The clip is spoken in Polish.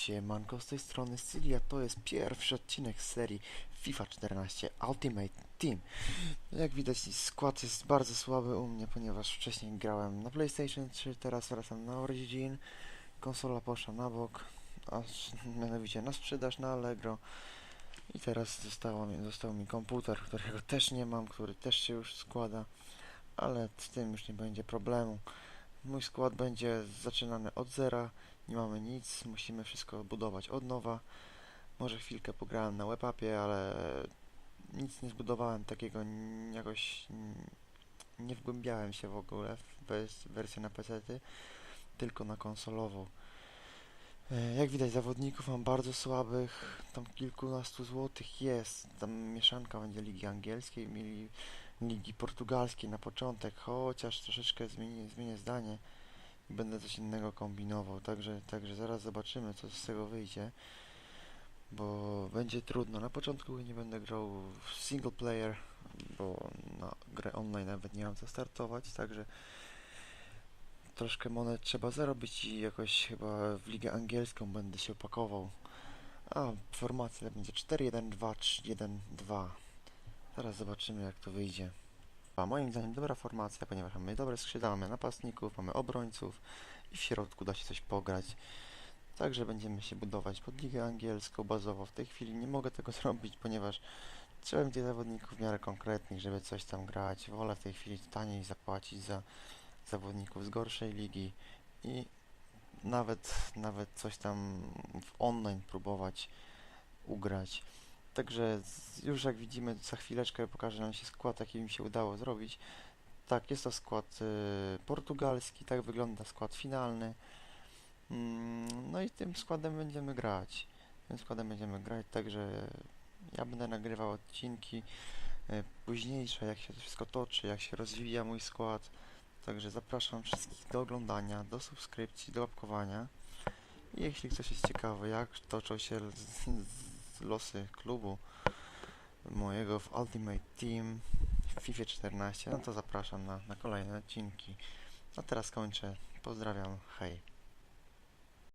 Siemanko, z tej strony Sylia, to jest pierwszy odcinek serii FIFA 14 Ultimate Team. Jak widać skład jest bardzo słaby u mnie, ponieważ wcześniej grałem na PlayStation 3, teraz wracam na Origin, konsola poszła na bok, a mianowicie na sprzedaż na Allegro i teraz zostało został mi komputer, którego też nie mam, który też się już składa, ale z tym już nie będzie problemu. Mój skład będzie zaczynany od zera, nie mamy nic, musimy wszystko budować od nowa. Może chwilkę pograłem na webapie, ale nic nie zbudowałem takiego, jakoś nie wgłębiałem się w ogóle w wers- wersję na PC, tylko na konsolową. E, Jak widać zawodników mam bardzo słabych, tam kilkunastu złotych jest, tam mieszanka będzie ligi angielskiej, mieli ligi portugalskiej na początek, chociaż troszeczkę zmienię, zmienię zdanie i będę coś innego kombinował, także, także zaraz zobaczymy co z tego wyjdzie, bo będzie trudno. Na początku nie będę grał w single player, bo na grę online nawet nie mam co startować, także troszkę monet trzeba zarobić i jakoś chyba w ligę angielską będę się opakował. A formacja będzie 4-1-2, 3-1-2. Zaraz zobaczymy jak to wyjdzie. A moim zdaniem dobra formacja, ponieważ mamy dobre skrzydła, mamy napastników, mamy obrońców i w środku da się coś pograć. Także będziemy się budować pod ligę angielską bazowo. W tej chwili nie mogę tego zrobić, ponieważ trzeba będzie zawodników w miarę konkretnych, żeby coś tam grać. Wolę w tej chwili taniej zapłacić za zawodników z gorszej ligi i nawet, nawet coś tam w online próbować ugrać. Także już jak widzimy, za chwileczkę pokaże nam się skład, jaki mi się udało zrobić. Tak, jest to skład y, portugalski, tak wygląda skład finalny. Mm, no i tym składem będziemy grać. Tym składem będziemy grać, także ja będę nagrywał odcinki y, późniejsze, jak się to wszystko toczy, jak się rozwija mój skład. Także zapraszam wszystkich do oglądania, do subskrypcji, do łapkowania. I jeśli ktoś jest ciekawy, jak toczą się z, z losy klubu mojego w Ultimate Team w FIFA 14, no to zapraszam na, na kolejne odcinki. A teraz kończę. Pozdrawiam, hej.